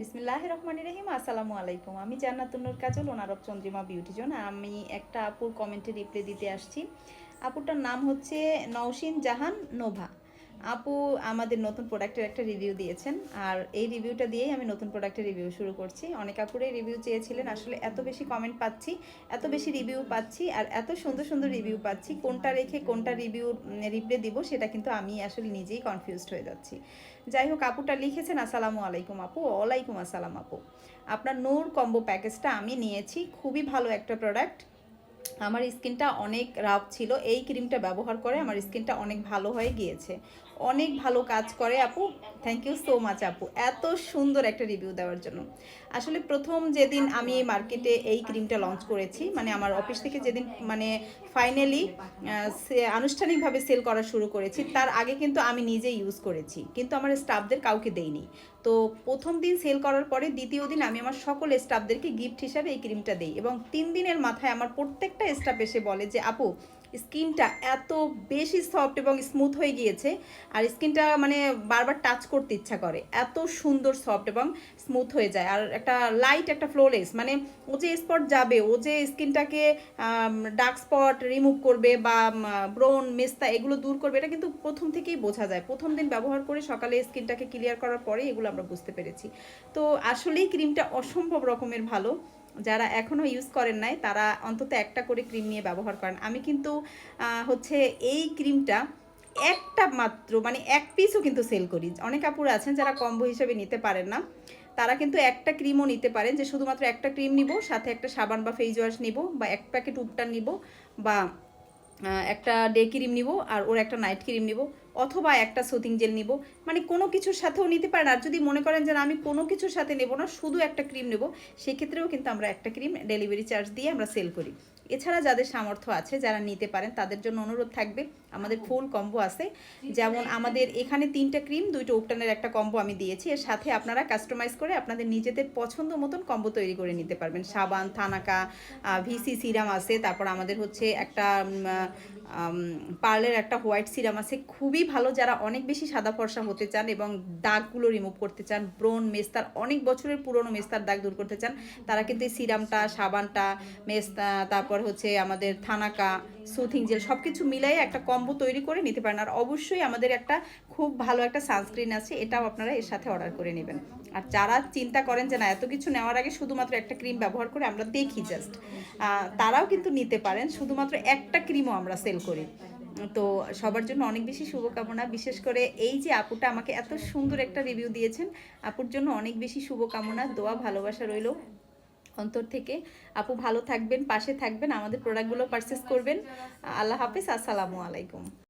বিসমিল্লাহ রহমান রহিম, আসসালামু আলাইকুম। আমি জান্নাতুন্নুর কাজল, ওনারব চন্দ্রিমা বিউটিজন আমি একটা আপুর কমেন্টে রিপ্লাই দিতে আসছি। আপুরটার নাম হচ্ছে নওশিন জাহান নোভা। আপু আমাদের নতুন প্রোডাক্টের একটা রিভিউ দিয়েছেন। আর এই রিভিউটা দিয়েই আমি নতুন প্রোডাক্টের রিভিউ শুরু করছি। অনেক আপুরে রিভিউ চেয়েছিলেন, আসলে এত বেশি কমেন্ট পাচ্ছি, এত বেশি রিভিউ পাচ্ছি, আর এত সুন্দর সুন্দর রিভিউ পাচ্ছি। কোনটা রেখে কোনটা রিভিউ রিপ্লে দিব সেটা কিন্তু আমি আসলে নিজেই কনফিউজড হয়ে যাচ্ছি। যাই হোক, আপুটা লিখেছেন, আসসালামু আলাইকুম আপু, ওয়ালাইকুম আসসালাম আপু। আপনার নূর কম্বো প্যাকেজটা আমি নিয়েছি, খুবই ভালো একটা প্রোডাক্ট আমার স্কিনটা অনেক রাফ ছিল, এই ক্রিমটা ব্যবহার করে আমার স্কিনটা অনেক ভালো হয়ে গিয়েছে। অনেক ভালো কাজ করে, আপু। থ্যাংক ইউ সো মাচ আপু। এত সুন্দর একটা রিভিউ দেওয়ার জন্য। আসলে প্রথম যেদিন আমি মার্কেটে এই ক্রিমটা লঞ্চ করেছি মানে আমার অফিস থেকে যেদিন মানে ফাইনালি আনুষ্ঠানিকভাবে সেল করা শুরু করেছি, তার আগে কিন্তু আমি নিজে ইউজ করেছি। কিন্তু আমার স্টাফদের কাউকে দেইনি। তো প্রথম দিন সেল করার পরে দ্বিতীয় দিন আমি আমার সকল স্টাফদেরকে গিফট হিসাবে এই ক্রিমটা দিই এবং তিন দিনের মাথায় আমার প্রত্যেকটা স্টাফ এসে বলে যে, আপু স্কিনটা এত বেশি সফট এবং স্মুথ হয়ে গিয়েছে আর স্কিনটা মানে বারবার টাচ করতে ইচ্ছা করে। এত সুন্দর সফট এবং স্মুথ হয়ে যায়। আর একটা লাইট একটা ফ্লোলেস মানে ও যে স্পট যাবে, ও যে স্কিনটাকে ডার্ক স্পট রিমুভ করবে বা ব্রোন মেস্তা এগুলো দূর করবে, এটা কিন্তু প্রথম থেকেই বোঝা যায়। প্রথম দিন ব্যবহার করে সকালে স্কিনটাকে ক্লিয়ার করার পরে এগুলো আমরা বুঝতে পেরেছি। তো আসলেই ক্রিমটা অসম্ভব রকমের ভালো। যারা এখনও ইউজ করেন নাই, তারা অন্তত একটা করে ক্রিম নিয়ে ব্যবহার করেন। আমি কিন্তু হচ্ছে এই ক্রিমটা একটা মাত্র মানে এক পিসও কিন্তু সেল করি। অনেক কাপড় আছেন যারা কম্বো হিসেবে নিতে পারেন না। তারা কিন্তু একটা ক্রিমও নিতে পারেন যে শুধুমাত্র একটা ক্রিম নিব, সাথে একটা সাবান বা ফেস ওয়াশ নিব, বা এক প্যাকেট উপটা নিব, বা একটা ডে ক্রিম নিব আর ওর একটা নাইট ক্রিম নিব অথবা একটা সুতিং জেল নিব। মানে কোনো কিছুর সাথেও নিতে পারেন। আর যদি মনে করেন যে আমি কোনো কিছুর সাথে নেব না, শুধু একটা ক্রিম নেব, সেক্ষেত্রেও কিন্তু আমরা একটা ক্রিম ডেলিভারি চার্জ দিয়ে আমরা সেল করি। এছাড়া যাদের সামর্থ্য আছে যারা নিতে পারেন তাদের জন্য অনুরোধ থাকবে। আমাদের ফুল কম্বো আছে। যেমন আমাদের এখানে তিনটা ক্রিম দুইটা উপটানের একটা কম্বো আমি দিয়েছি। এর সাথে আপনারা কাস্টমাইজ করে আপনাদের নিজেদের পছন্দ মতন কম্বো তৈরি করে নিতে পারবেন। সাবান থানাকা ভিসি সিরাম আছে। তারপর আমাদের হচ্ছে একটা পার্লের একটা হোয়াইট সিরাম আছে। খুবই ভালো যারা অনেক বেশি সাদা ফর্সা হতে চান এবং দাগগুলো রিমুভ করতে চান, ব্রোন মেস্তার অনেক বছরের পুরনো মেস্তার দাগ দূর করতে চান, তারা কিন্তু এই সিরামটা, সাবানটা মেস্তা তারপর হচ্ছে আমাদের থানাকা সুথিং জেল সব কিছু মিলাই একটা কম্বো তৈরি করে নিতে পারেন। আর অবশ্যই আমাদের একটা খুব ভালো একটা সানস্ক্রিন আছে, এটাও আপনারা এর সাথে অর্ডার করে নেবেন। আর যারা চিন্তা করেন যে না, এত কিছু নেওয়ার আগে শুধুমাত্র একটা ক্রিম ব্যবহার করে আমরা দেখি জাস্ট তারাও কিন্তু নিতে পারেন। শুধুমাত্র একটা ক্রিমও আমরা সেল করি। তো সবার জন্য অনেক বেশি শুভকামনা। বিশেষ করে এই যে আপুটা আমাকে এত সুন্দর একটা রিভিউ দিয়েছেন, আপুর জন্য অনেক বেশি শুভকামনা, দোয়া, ভালোবাসা রইল অন্তর থেকে। আপু ভালো থাকবেন, পাশে থাকবেন, আমাদের প্রোডাক্টগুলো পারচেস করবেন। আল্লাহ হাফিজ, আসসালামু আলাইকুম।